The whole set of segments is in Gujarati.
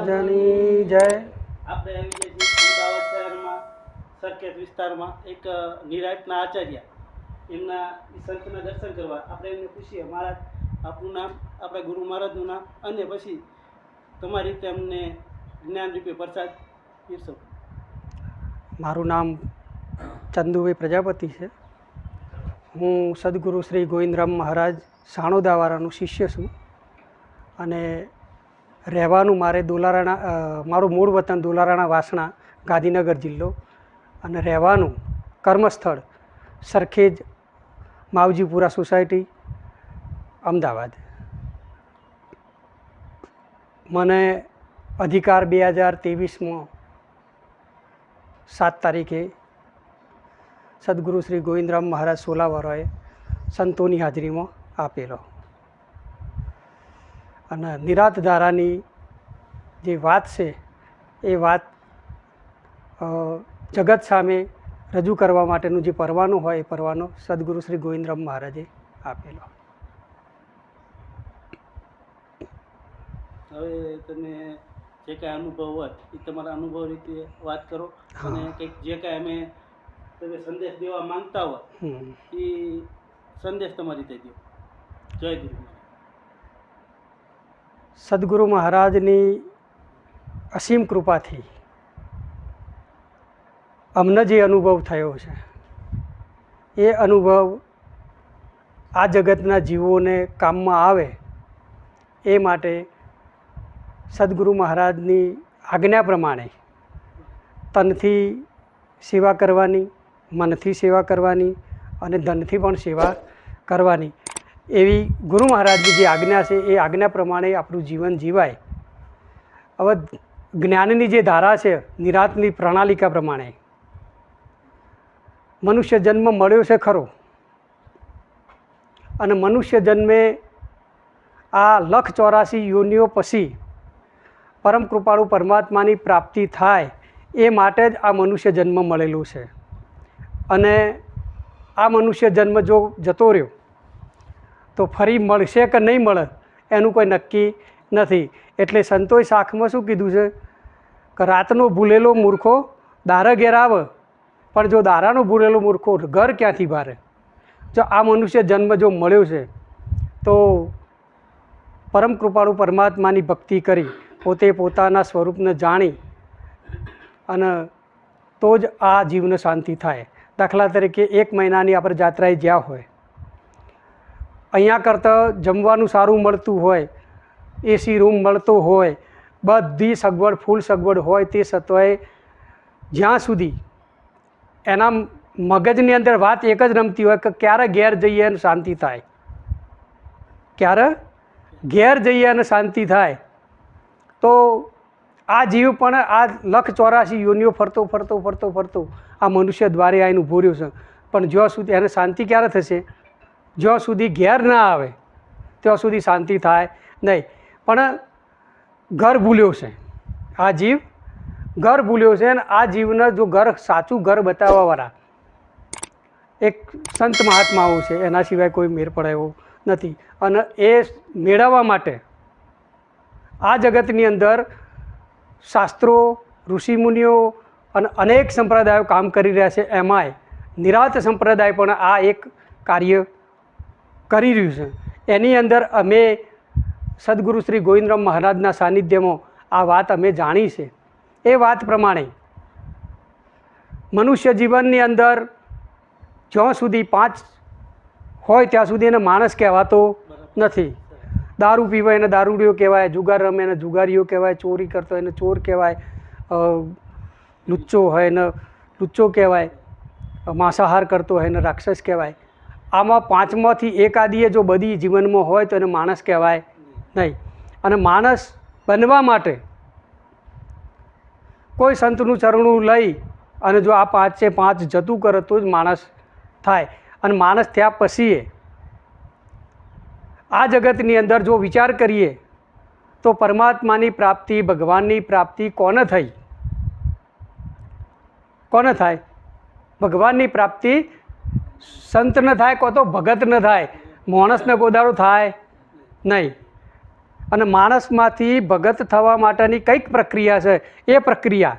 મહારાજની જય. આપણે આવી ગયા છીએ અમદાવાદ શહેરમાં સરખેજ વિસ્તારમાં એક નિરાટના આચાર્ય. એમના સંતના દર્શન કરવા. આપણે એમને પૂછીએ મહારાજ આપનું નામ? આપણા ગુરુ મહારાજનું નામ. અને પછી તમારી રીતે અમને જ્ઞાન રૂપે પ્રસાદ પીરસો. મારું નામ ચંદુભાઈ પ્રજાપતિ છે. હું સદગુરુ શ્રી ગોવિંદરામ મહારાજ સાણોદાવાળાનું શિષ્ય છું. અને રહેવાનું મારે દોલારાણા મારું મૂળ વતન દોલારાણા વાસણા, ગાંધીનગર જિલ્લો. અને રહેવાનું કર્મસ્થળ સરખેજ માવજીપુરા સોસાયટી, અમદાવાદ. મને અધિકાર બે હજાર ત્રેવીસમાં સાત તારીખે સદગુરુ શ્રી ગોવિંદરામ મહારાજ સોલાવરોએ સંતોની હાજરીમાં આપેલો. અને નિરાત ધારાની જે વાત છે એ વાત જગત સામે રજૂ કરવા માટેનું જે પરવાનો હોય એ પરવાનો સદગુરુ શ્રી ગોવિંદરામ મહારાજે આપેલો. હવે તમે જે કાંઈ અનુભવ હોય એ તમારા અનુભવ રીતે વાત કરો. અને કંઈક જે કાંઈ અમે તમે સંદેશ દેવા માંગતા હોય એ સંદેશ તમારી રીતે દો જય ગુરુ. સદગુરુ મહારાજની અસીમ કૃપાથી અમને જે અનુભવ થયો છે, એ અનુભવ આ જગતના જીવોને કામમાં આવે, એ માટે સદગુરુ મહારાજની આજ્ઞા પ્રમાણે તનથી સેવા કરવાની, મનથી સેવા કરવાની અને ધનથી પણ સેવા કરવાની એવી ગુરુ મહારાજની જે આજ્ઞા છે, એ આજ્ઞા પ્રમાણે આપણું જીવન જીવાય. હવે જ્ઞાનની જે ધારા છે, નિરાતની પ્રણાલિકા પ્રમાણે. મનુષ્ય જન્મ મળ્યો છે ખરો. અને મનુષ્ય જન્મે આ લખ ચોરાસી યોનિઓ પછી પરમ કૃપાળુ પરમાત્માની પ્રાપ્તિ થાય, એ માટે જ આ મનુષ્ય જન્મ મળેલું છે. અને આ મનુષ્ય જન્મ જો જતો રહ્યો તો ફરી મળશે કે નહીં મળે, એનું કોઈ નક્કી નથી. એટલે સંતોષ શાખમાં શું કીધું છે? કે રાતનો ભૂલેલો મૂર્ખો દારા ઘેર આવે, પણ જો દારાનો ભૂલેલો મૂર્ખો ઘર ક્યાંથી ભારે? જો આ મનુષ્ય જન્મ જો મળ્યો છે, તો પરમ કૃપાળુ પરમાત્માની ભક્તિ કરી, પોતે પોતાના સ્વરૂપને જાણી અને તો જ આ જીવને શાંતિ થાય. દાખલા તરીકે એક મહિનાની આપણે જાત્રાએ જ્યાં હોય અહીંયા કરતાં જમવાનું સારું મળતું હોય એસી રૂમ મળતો હોય, બધી સગવડ ફૂલ સગવડ હોય તે સત્વએ જ્યાં સુધી એના મગજની અંદર વાત એક જ રમતી હોય કે ક્યારે ઘેર જઈએ અને શાંતિ થાય. ક્યારે ઘેર જઈએ અને શાંતિ થાય. તો આ જીવ પણ આ લખ ચોરાસી યોનિઓ ફરતો ફરતો ફરતો ફરતો આ મનુષ્ય દ્વારે આવીને ઊભો રહ્યો છે. પણ જ્યાં સુધી એને શાંતિ ક્યારે થશે? જ્યાં સુધી ઘેર ના આવે, ત્યાં સુધી શાંતિ થાય નહીં. પણ ઘર ભૂલ્યો છે. આ જીવ ઘર ભૂલ્યો છે અને આ જીવને જો ઘર સાચું ઘર બતાવવાવાળા એક સંત મહાત્માઓ છે, એના સિવાય કોઈ મેર પડે એવો નથી. અને એ મેળવવા માટે આ જગતની અંદર શાસ્ત્રો, ઋષિમુનિઓ અને અનેક સંપ્રદાયો કામ કરી રહ્યા છે. એમાંય નિરાત સંપ્રદાય પણ આ એક કાર્ય કરી રહ્યું છે. એની અંદર અમે સદગુરુ શ્રી ગોવિંદરામ મહારાજના સાનિધ્યમાં આ વાત અમે જાણી છે. એ વાત પ્રમાણે મનુષ્ય જીવનની અંદર જ્યાં સુધી પાંચ હોય ત્યાં સુધી એને માણસ કહેવાતો નથી. દારૂ પીવાય એને દારૂડિયો કહેવાય, જુગાર રમે એને જુગારીઓ કહેવાય, ચોરી કરતો એને ચોર કહેવાય લુચ્ચો હોય એને લુચ્ચો કહેવાય, માંસાહાર કરતો હોય એને રાક્ષસ કહેવાય. આમાં પાંચમાંથી એક આદિએ જો બધી જીવનમાં હોય તો એને માણસ કહેવાય નહીં. અને માણસ બનવા માટે કોઈ સંતનું ચરણું લઈ અને જો આ પાંચે પાંચ જતું કરે તો જ માણસ થાય. અને માણસ થયા પછી આ જગતની અંદર જો વિચાર કરીએ તો પરમાત્માની પ્રાપ્તિ, ભગવાનની પ્રાપ્તિ કોને થઈ? કોને થાય? ભગવાનની પ્રાપ્તિ સંત ન થાય કો તો ભગત ન થાય, માણસને ગોદાડો થાય નહીં. અને માણસમાંથી ભગત થવા માટેની કંઈક પ્રક્રિયા છે, એ પ્રક્રિયા.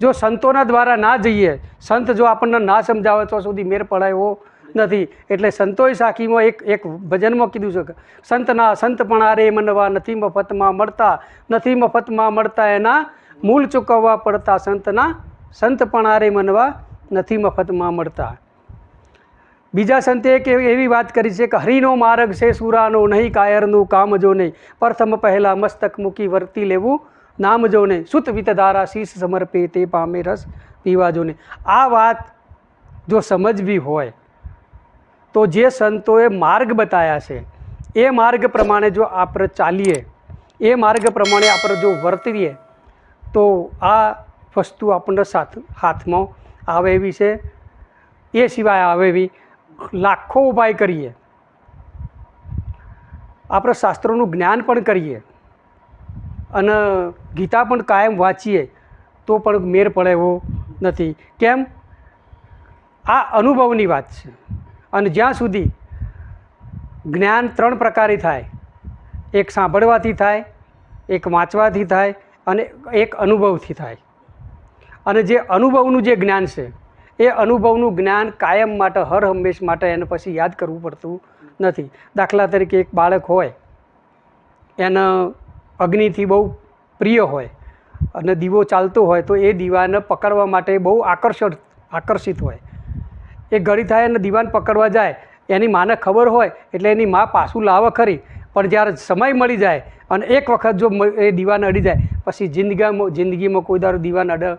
જો સંતોના દ્વારા ના જઈએ, સંત જો આપણને ના સમજાવે તો સુધી મેર પડાયો નથી. એટલે સંતોએ સાખીમાં એક એક ભજનમાં કીધું છે કે સંતના સંતપણા રે મનવા, નથી મફતમાં મળતા, નથી મફતમાં મળતા એના મૂળ ચૂકવવા પડતા સંતના સંતપણા રે મનવા, નથી મફતમાં મળતા. બીજા સંતે એક એવી વાત કરી છે કે હરિનો માર્ગ છે, સુરાનો નહીં, કાયરનું કામ જો નહીં. પ્રથમ પહેલાં મસ્તક મૂકી વર્તી લેવું, નામ જો નહીં. સુત વિતધારા શીશ સમર્પે તે પામે રસ પીવા જો નહીં. આ વાત જો સમજવી હોય, તો જે સંતોએ માર્ગ બતાવ્યા છે, એ માર્ગ પ્રમાણે જો આપણે ચાલીએ, એ માર્ગ પ્રમાણે આપણે જો વર્તીએ, તો આ વસ્તુ આપણને સાથ હાથમાં આવે એવી છે. એ સિવાય આવે એવી લાખો ઉપાય કરીએ. આપણે શાસ્ત્રોનું જ્ઞાન પણ કરીએ. અને ગીતા પણ કાયમ વાંચીએ તો પણ મેર પડે એવો નથી. કેમ? આ અનુભવની વાત છે. અને જ્યાં સુધી જ્ઞાન ત્રણ પ્રકારે થાય. એક સાંભળવાથી થાય, એક વાંચવાથી થાય અને એક અનુભવથી થાય. અને જે અનુભવનું જે જ્ઞાન છે એ અનુભવનું જ્ઞાન કાયમ માટે, હર હંમેશ માટે એને પછી યાદ કરવું પડતું નથી. દાખલા તરીકે એક બાળક હોય, એને અગ્નિથી બહુ પ્રિય હોય અને દીવો ચાલતો હોય, તો એ દીવાને પકડવા માટે બહુ આકર્ષણ, આકર્ષિત હોય. એ ઘડી થાય અને દીવાને પકડવા જાય, એની માને ખબર હોય, એટલે એની મા પાછું લાવે ખરી. પણ જ્યારે સમય મળી જાય અને એક વખત જો એ દીવાને અડી જાય, પછી જિંદગીમાં જિંદગીમાં કોઈ દારો દીવાને અડે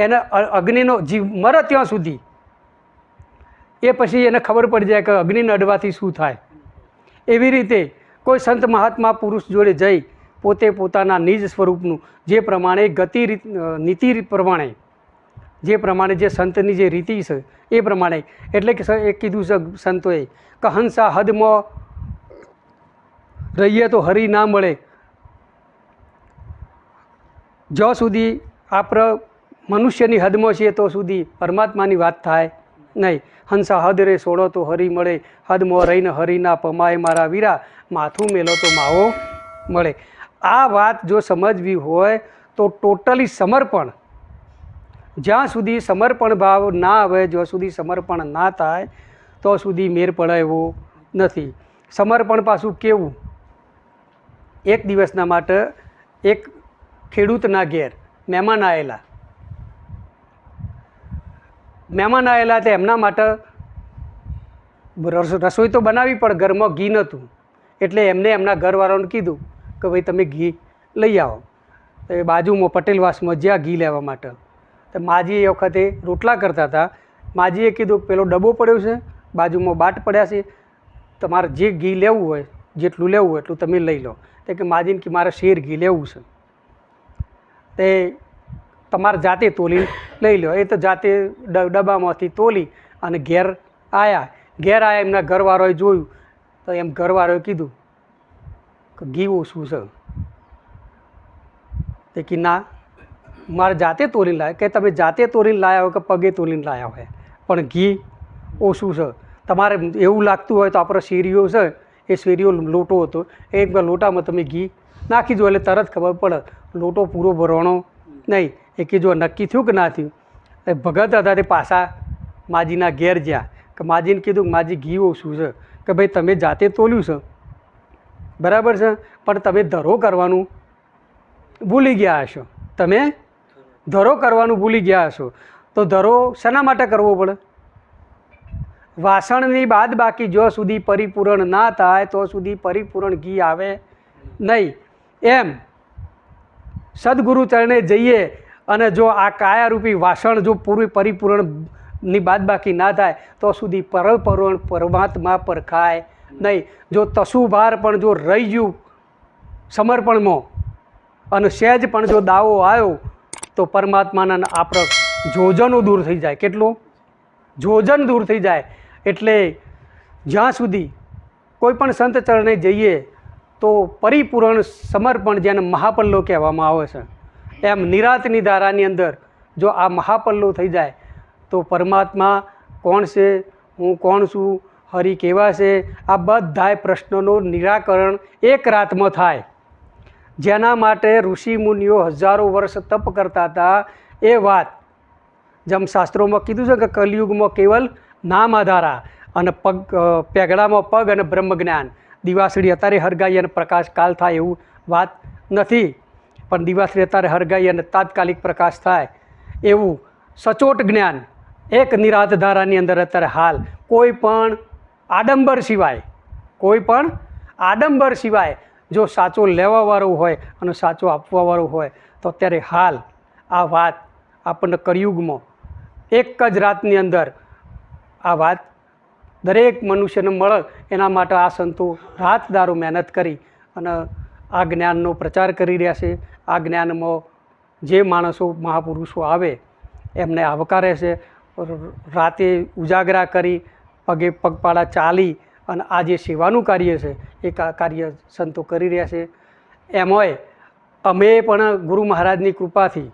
એને અગ્નિનો જીવ મરે ત્યાં સુધી. એ પછી એને ખબર પડી જાય કે અગ્નિને અડવાથી શું થાય. એવી રીતે કોઈ સંત મહાત્મા પુરુષ જોડે જઈ પોતે પોતાના નિજ સ્વરૂપનું જે પ્રમાણે ગતિ રીત નીતિ પ્રમાણે, જે પ્રમાણે જે સંતની જે રીતિ છે, એ પ્રમાણે. એટલે કે એ કીધું છે સંતોએ કે હંસા હદમાં રહીએ તો હરી ના મળે. જ્યાં સુધી આપણે મનુષ્યની હદમાં છીએ તો સુધી પરમાત્માની વાત થાય. નહીં, હંસા હદ રે સોડો તો હરી મળે. હદમાં રહીને હરીના પમાય મારા વીરા માથું મેલો તો માવો મળે. આ વાત જો સમજવી હોય તો ટોટલી સમર્પણ. જ્યાં સુધી સમર્પણ ભાવ ના આવે, જ્યાં સુધી સમર્પણ ના થાય, તો સુધી મેર પડે નથી. સમર્પણ પાછું કેવું? એક દિવસના માટે એક ખેડૂતના ઘેર મહેમાન આવેલા મહેમાન આવેલા હતા એમના માટે રસોઈ તો બનાવી, પણ ઘરમાં ઘી નહોતું. એટલે એમને એમના ઘરવાળાને કીધું કે ભાઈ, તમે ઘી લઈ આવો. તો એ બાજુમાં પટેલવાસમાં જ્યાં ઘી લેવા માટે. તો માજી એ વખતે રોટલા કરતા હતા. માજીએ કીધું પેલો ડબ્બો પડ્યો છે, બાજુમાં બાટ પડ્યા છે. તમારે જે ઘી લેવું હોય, જેટલું લેવું હોય એટલું તમે લઈ લો. તે કે માજીને કે મારે શેર ઘી લેવું છે. તે તમારે જાતે તોલી લઈ લો એ તો જાતે ડબ્બામાંથી તોલી અને ઘેર આવ્યા ઘેર આવ્યા એમના ઘરવાળાએ જોયું. તો એમ ઘરવાળાએ કીધું કે ઘી ઓછું છે? તે કે ના, મારે જાતે તોલીને લાવ્યા કે તમે જાતે તોલીને લાવ્યા હોય કે પગે તોલીને લાવ્યા હોય. પણ ઘી ઓછું છે. તમારે એવું લાગતું હોય તો આપણો શેરીઓ છે, એ શેરીઓ લોટો હતો. એક લોટામાં તમે ઘી નાખી દો એટલે તરત ખબર પડે. લોટો પૂરો ભરવાનો નહીં. એ કે જો નક્કી થયું કે ના થયું? એ ભગત હતા તે પાછા માજીના ઘેર જ્યાં. કે માજીને કીધું કે માજી ઘી ઓછું છે. કે ભાઈ તમે જાતે તોલ્યું છે. બરાબર છે? પણ તમે ધરો કરવાનું ભૂલી ગયા હશો. તમે ધરો કરવાનું ભૂલી ગયા હશો. તો ધરો શેના માટે કરવો પડે? વાસણની બાદ બાકી જો સુધી પરિપૂરણ ના થાય, તો સુધી પરિપૂરણ ઘી આવે નહીં. એમ. સદગુરુ ચરણે જઈએ અને જો આ કાયારૂપી વાસણ જો પૂરી પરિપૂરણની બાદબાકી ના થાય, તો સુધી પરપૂર્ણ પરમાત્મા પર ખાય નહીં. જો તસુભાર પણ જો રહી ગયું સમર્પણમાં અને સહેજ પણ જો દાવો આવ્યો, તો પરમાત્માના આપણે જોજનો દૂર થઈ જાય. કેટલું? જોજન દૂર થઈ જાય. એટલે જ્યાં સુધી કોઈ પણ સંત ચરણે જઈએ, તો પરિપૂર્ણ સમર્પણ જેને મહાપલ્લો કહેવામાં આવે છે. એમ નિરાતની ધારાની અંદર જો આ મહાપલ્લવ થઈ જાય, તો પરમાત્મા કોણ છે, હું કોણ છું, હરિ કેવા છે, આ બધાય પ્રશ્નોનું નિરાકરણ એક રાતમાં થાય. જેના માટે ઋષિ મુનિઓ હજારો વર્ષ તપ કરતા હતા એ વાત. જેમ શાસ્ત્રોમાં કીધું છે કે કલયુગમાં કેવલ નામ આધારા અને પગ પેગડામાં પગ અને બ્રહ્મ જ્ઞાન દિવાસળી અત્યારે હરગાઈ અને પ્રકાશ કાલ થાય એવું વાત નથી. પણ દિવાસળી અત્યારે હરગાઈ અને તાત્કાલિક પ્રકાશ થાય એવું સચોટ જ્ઞાન એક નિરાત ધારાની અંદર અત્યારે હાલ કોઈ પણ આડંબર સિવાય, કોઈ પણ આડંબર સિવાય જો સાચો લેવાવાળું હોય અને સાચો આપવાવાળું હોય, તો અત્યારે હાલ આ વાત આપણને કરિયુગમાં એક જ રાતની અંદર આ વાત દરેક મનુષ્યને મળે. એના માટે આ સંતો રાત મહેનત કરી અને આ જ્ઞાનનો પ્રચાર કરી રહ્યા છે. આ જ્ઞાનમાં જે માણસો, મહાપુરુષો આવે, એમને આવકારે છે રાતે ઉજાગરા કરી, પગે પગપાળા ચાલી અને આ જે સેવાનું કાર્ય છે, એ કાર્ય સંતો કરી રહ્યા છે. એમાંય અમે પણ ગુરુ મહારાજની કૃપાથી,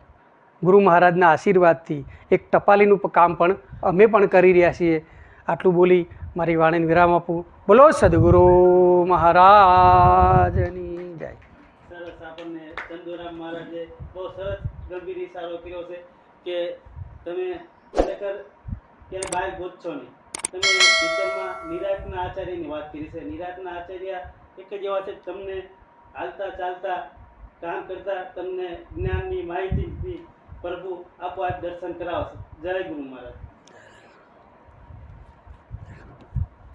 ગુરુ મહારાજના આશીર્વાદથી એક ટપાલીનું કામ પણ અમે પણ કરી રહ્યા છીએ. આટલું બોલી મારી વાણીને વિરામ આપું. બોલો સદગુરુ મહારાજની ચંદુરામ મહારાજે બહુ સરસ ગંભીર ઇશારો કર્યો છે કે તમે ખરેખર ક્યાંય બહાર ગોતશો નહીં. તમે ભીતરમાં નિરાતના આચાર્યની વાત કરી છે. નિરાતના આચાર્ય એક જ એવા છે તમને હાલતા ચાલતા કામ કરતા તમને જ્ઞાનની માહિતી પ્રભુ આપોઆપ દર્શન કરાવશે. જય ગુરુ મહારાજ.